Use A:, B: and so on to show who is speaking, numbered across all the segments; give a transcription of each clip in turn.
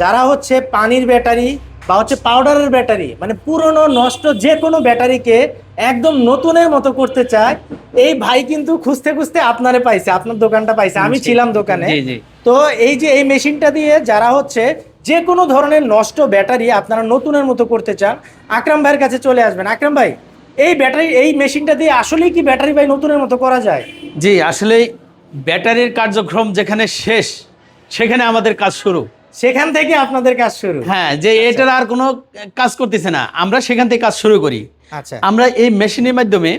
A: যারা হচ্ছে পানির ব্যাটারি বা হচ্ছে পাউডারের ব্যাটারি মানে পুরনো নষ্ট যে কোনো ব্যাটারিকে একদম নতুনের মতো করতে চায় এই ভাই কিন্তু খুঁজতে খুঁজতে আপনারে পাইছে আপনার দোকানটা পাইছে আমি ছিলাম দোকানে। তো এই যে এই মেশিনটা দিয়ে যারা হচ্ছে যে কোনো ধরনের নষ্ট ব্যাটারি আপনারা নতুনের মতো করতে চান আকরাম ভাইয়ের কাছে চলে আসবেন। আকরাম ভাই এই ব্যাটারি এই মেশিনটা দিয়ে আসলেই কি ব্যাটারি ভাই নতুনের মতো করা যায়?
B: জি আসলে ব্যাটারির কার্যক্রম যেখানে শেষ সেখানে আমাদের কাজ শুরু।
A: সেখান থেকে আপনাদের কাজ শুরু।
B: হ্যাঁ যে এটার আর কোনো কাজ করতেছে না। আমরা সেখান থেকে কাজ শুরু করি।
A: আচ্ছা।
B: আমরা এই মেশিনের মাধ্যমে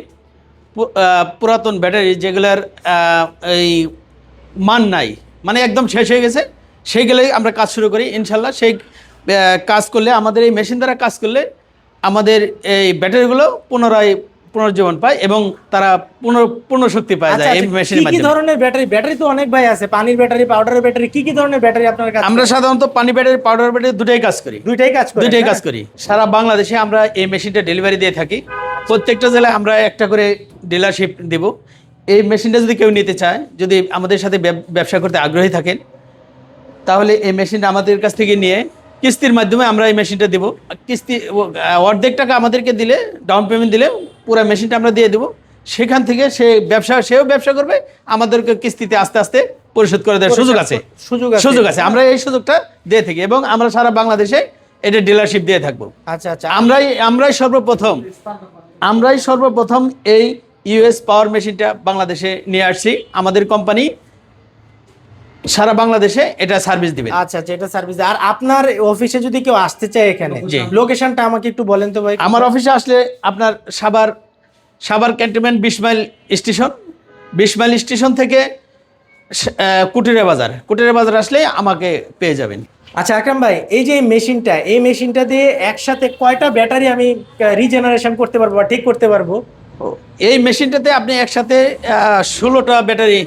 B: পুরাতন ব্যাটারি যেগুলার এই মান নাই মানে একদম শেষ হয়ে গেছে সেইগুলোই আমরা কাজ শুরু করি ইনশাল্লাহ। সেই কাজ করলে আমাদের এই মেশিন দ্বারা কাজ করলে আমাদের এই ব্যাটারিগুলো পুনরায় পুনর্জীবন পায় এবং তারা পুনর পুনঃশক্তি পায়
A: আচ্ছা
B: যায় এই
A: আচ্ছা,
B: মেশিনের
A: কি কি ধরনের ব্যাটারি? ব্যাটারি তো অনেক ভাই আছে পানির ব্যাটারি পাউডারের ব্যাটারি কি কি ধরনের ব্যাটারি আপনার কাছে?
B: আমরা সাধারণত পানি ব্যাটারি পাউডার ব্যাটারি দুটাই কাজ করি।
A: দুইটাই কাজ করেন
B: দুইটাই
A: না?
B: কাজ করি। সারা বাংলাদেশে আমরা এই মেশিনটা ডেলিভারি দিয়ে থাকি। প্রত্যেকটা জেলায় আমরা একটা করে ডিলারশিপ দেব। এই মেশিনটা যদি কেউ নিতে চায় যদি আমাদের সাথে ব্যবসা করতে আগ্রহী থাকেন তাহলে এই মেশিনটা আমাদের কাছ থেকে নিয়ে কিস্তির মাধ্যমে আমরা এই মেশিনটা দেবো। কিস্তি অর্ধেক টাকা আমাদেরকে দিলে ডাউন পেমেন্ট দিলে পুরো মেশিনটা আমরা দিয়ে দেবো। সেখান থেকে সে ব্যবসা সেও ব্যবসা করবে আমাদেরকে কিস্তিতে আস্তে আস্তে পরিশোধ করে দেওয়ার সুযোগ আছে।
A: সুযোগ আছে।
B: সুযোগ আছে। আমরা এই সুযোগটা দিয়ে থাকি এবং আমরা সারা বাংলাদেশে এটা ডিলারশিপ দিয়ে থাকব।
A: আচ্ছা আচ্ছা।
B: আমরাই আমরাই সর্বপ্রথম আমরাই সর্বপ্রথম এই ইউএস পাওয়ার মেশিনটা বাংলাদেশে নিয়ে আসছি। আমাদের কোম্পানি সারা বাংলাদেশে এটা সার্ভিস দিবে।
A: আচ্ছা আচ্ছা এটা সার্ভিস আর আপনার অফিসে যদি কেউ আসতে চায় এখানে। লোকেশনটা আমাকে একটু বলেন তো ভাই।
B: আমার অফিসে আসলে আপনার সাভার সাভার ক্যান্টনমেন্ট বিশ মাইল স্টেশন। বিশ মাইল স্টেশন থেকে কুটিরা বাজার। কুটিরা বাজার আসলে আমাকে পেয়ে যাবেন।
A: আচ্ছা আকরাম ভাই এই যে এই মেশিনটা এই মেশিনটা দিয়ে একসাথে কয়টা ব্যাটারি আমি রিজেনারেশন করতে পারব বা ঠিক করতে পারব?
B: এই মেশিনটাতে আপনি একসাথে ষোলোটা ব্যাটারি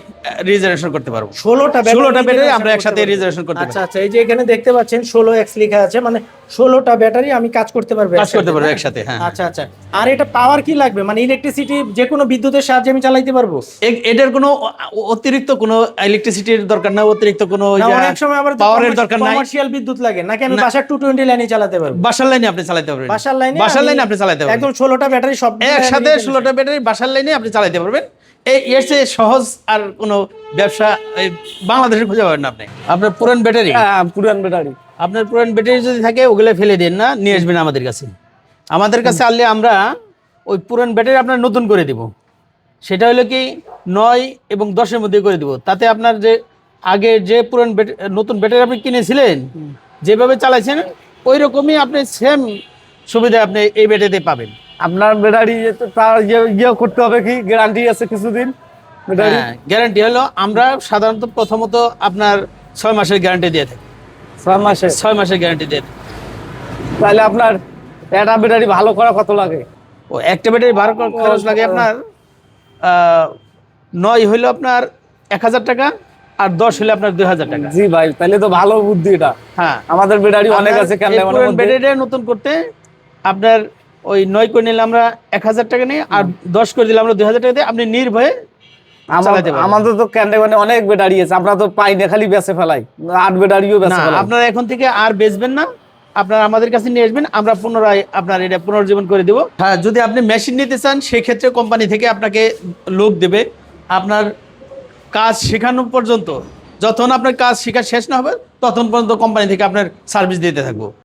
B: রিজার্ভেশন করতে পারব।
A: ষোলোটা
B: ষোলোটা ব্যাটারি আমরা একসাথে রিজার্ভেশন করতে
A: আচ্ছা আচ্ছা এই যে এখানে দেখতে পাচ্ছেন ষোলো এক্স লেখা আছে মানে ষোলোটা ব্যাটারি আমি কাজ করতে পারব
B: কাজ করতে পারব একসাথে হ্যাঁ
A: আচ্ছা আচ্ছা আর এটা পাওয়ার কি লাগবে? মানে ইলেকট্রিসিটি যে কোনো বিদ্যুতের সাহায্যে আমি চালাইতে পারব?
B: এটার কোনো অতিরিক্ত কোনো ইলেকট্রিসিটির দরকার না অতিরিক্ত কোনো
A: অনেক সময় আবার
B: পাওয়ারের দরকার নাই।
A: কমার্শিয়াল বিদ্যুৎ লাগে। নাকি আমি বাসার টু টোয়েন্টি লাইনে চালাতে পারব?
B: বাসার লাইনে আপনি চালাতে পারবেন।
A: বাসার লাইনে
B: বাসার লাইনে আপনি চালাতে পারবেন।
A: একদম ষোলোটা ব্যাটারি সব
B: একসাথে ষোলোটা ব্যাটারি বাসার লাইনে আপনি চালাইতে পারবেন। এই এর চেয়ে সহজ আর কোনো ব্যবসা বাংলাদেশে খুঁজে পাবেন না আপনি। আপনার পুরান ব্যাটারি?
C: হ্যাঁ পুরান ব্যাটারি।
B: আপনার পুরান ব্যাটারি যদি থাকে ওগুলো ফেলে দেন না নিয়ে আসবেন আমাদের কাছে। আমাদের কাছে আনলে আমরা ওই পুরান ব্যাটারি আপনার নতুন করে দিব। সেটা হলো কি নয় এবং দশের মধ্যে করে দিব। তাতে আপনার যে আগে যে পুরান নতুন ব্যাটারি আপনি কিনেছিলেন যেভাবে চালাইছেন ওই রকমই আপনি সেম সুবিধা আপনি এই ব্যাটারিতে পাবেন।
C: আপনার ব্যাটারি তার ইয়ে করতে হবে কি? গ্যারান্টি আছে কিছুদিন
B: হ্যাঁ গ্যারান্টি হলো আমরা সাধারণত প্রথমত আপনার ছয় মাসের গ্যারান্টি দিয়ে থাকি।
C: ছয় মাসে
B: ছয় মাসের গ্যারান্টি দিয়ে থাকি।
C: তাহলে আপনার একটা ব্যাটারি ভালো করা কত লাগে?
B: ও একটা ব্যাটারি ভালো খরচ লাগে আপনার নয় হইল আপনার এক হাজার টাকা আর দশ হইলে আপনার দুই হাজার টাকা।
C: জি ভাই তাহলে তো ভালো বুদ্ধি এটা।
B: হ্যাঁ।
C: আমাদের ব্যাটারি অনেক আছে কেন
B: ব্যাটারিটা নতুন করতে আপনার ওই নয় করে নিলে আমরা এক হাজার টাকা নিই আর দশ করে দিলে আমরা দুই হাজার টাকা দিয়ে আপনি নির্ভয়ে
C: আমাদের তো ক্যান্ডে অনেক ব্যাটারি আছে আমরা তো পাই না খালি বেঁচে ফেলাই। আট ব্যাটারিও
B: না
C: বেঁচে ফেলাই।
B: আপনারা এখন থেকে আর বেচবেন না আপনারা আমাদের কাছে নিয়ে আসবেন আমরা পুনরায় আপনার এটা পুনর্জীবন করে দেবো। হ্যাঁ যদি আপনি মেশিন নিতে চান সেই ক্ষেত্রে কোম্পানি থেকে আপনাকে লোক দেবে। আপনার কাজ শেখানো পর্যন্ত যতক্ষণ আপনার কাজ শেখা শেষ না হবে ততক্ষণ পর্যন্ত কোম্পানি থেকে আপনার সার্ভিস দিতে থাকব।